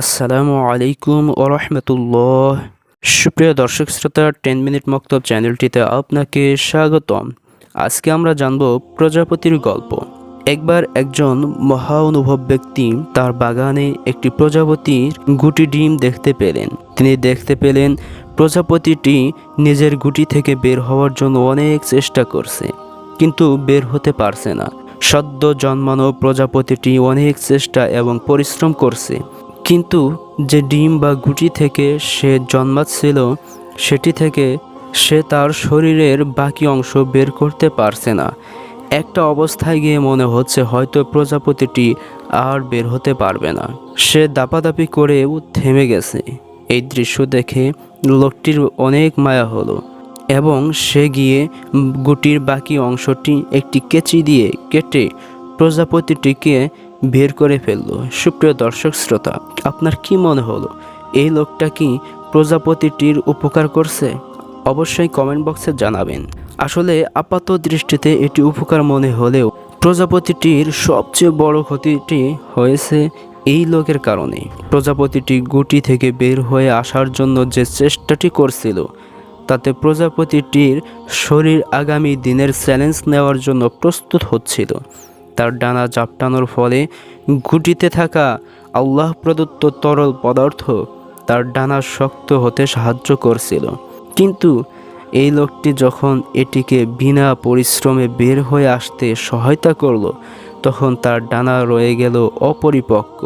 আসসালামু আলাইকুম ওরহমতুল্লাহ সুপ্রিয় দর্শক শ্রোতা, টেন মিনিট মক্তব চ্যানেলটিতে আপনাকে স্বাগতম। আজকে আমরা জানব প্রজাপতির গল্প। একবার একজন মহা অনুভব ব্যক্তি তার বাগানে একটি প্রজাপতির গুটি ডিম দেখতে পেলেন। তিনি দেখতে পেলেন প্রজাপতিটি নিজের গুটি থেকে বের হওয়ার জন্য অনেক চেষ্টা করছে, কিন্তু বের হতে পারছে না। সদ্য জন্মানো প্রজাপতিটি অনেক চেষ্টা এবং পরিশ্রম করছে। কিন্তু যে ডিম বা গুটি থেকে সে জন্মাচ্ছিল, সেটি থেকে সে তার শরীরের বাকি অংশ বের করতে পারছে না। একটা অবস্থায় গিয়ে মনে হচ্ছে হয়তো প্রজাপতিটি আর বের হতে পারবে না। সে দাপাদাপি করেও থেমে গেছে। এই দৃশ্য দেখে লোকটির অনেক মায়া হলো এবং সে গিয়ে গুটির বাকি অংশটি একটি কেচি দিয়ে কেটে প্রজাপতিটিকে বের করে ফেলল। সুপ্রিয় দর্শক, শ্রোতা, আপনার কি মনে হলো, এই লোকটা কি প্রজাপতিটির উপকার করছে? অবশ্যই কমেন্ট বক্সে জানাবেন। আসলে আপাত দৃষ্টিতে এটি উপকার মনে হলেও প্রজাপতিটির সবচেয়ে বড় ক্ষতিটি হয়েছে এই লোকের কারণে। প্রজাপতিটি গুটি থেকে বের হয়ে আসার জন্য যে চেষ্টাটি করছিল, তাতে প্রজাপতিটির শরীর আগামী দিনের চ্যালেঞ্জ নেওয়ার জন্য প্রস্তুত হচ্ছিল। তার ডানা জাপটানোর ফলে গুটিতে থাকা আল্লাহ প্রদত্ত তরল পদার্থ তার ডানা শক্ত হতে সাহায্য করছিল। কিন্তু এই লোকটি যখন এটিকে বিনা পরিশ্রমে বের হয়ে আসতে সহায়তা করল, তখন তার ডানা রয়ে গেল অপরিপক্ক।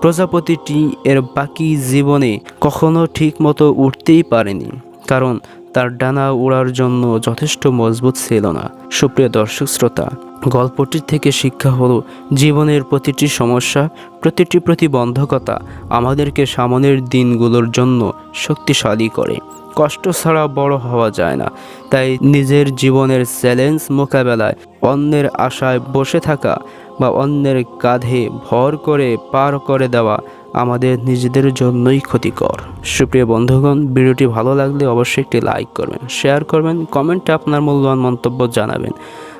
প্রজাপতিটি এর বাকি জীবনে কখনো ঠিকমতো উঠতেই পারেনি, কারণ তার ডানা উড়ার জন্য যথেষ্ট মজবুত ছিল না। সুপ্রিয় দর্শক শ্রোতা, গল্পটির থেকে শিক্ষা হলো, জীবনের প্রতিটি সমস্যা, প্রতিটি প্রতিবন্ধকতা আমাদেরকে সামনের দিনগুলোর জন্য শক্তিশালী করে। কষ্ট ছাড়া বড় হওয়া যায় না। তাই নিজের জীবনের চ্যালেঞ্জ মোকাবেলায় অন্যের আশায় বসে থাকা বা অন্যের কাঁধে ভর করে পার করে দেওয়া আমাদের নিজেদের জন্যই ক্ষতিকর। সুপ্রিয় বন্ধুগণ, ভিডিওটি ভালো লাগলে অবশ্যই একটি লাইক করবেন, শেয়ার করবেন, কমেন্টে আপনার মূল্যবান মন্তব্য জানাবেন।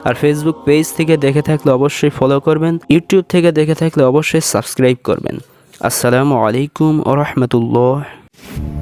আর ফেসবুক পেজ থেকে দেখে থাকলে অবশ্যই ফলো করবেন ইউটিউব থেকে দেখে থাকলে অবশ্যই সাবস্ক্রাইব করবেন। আসসালামু আলাইকুম রহমতুল্লাহ।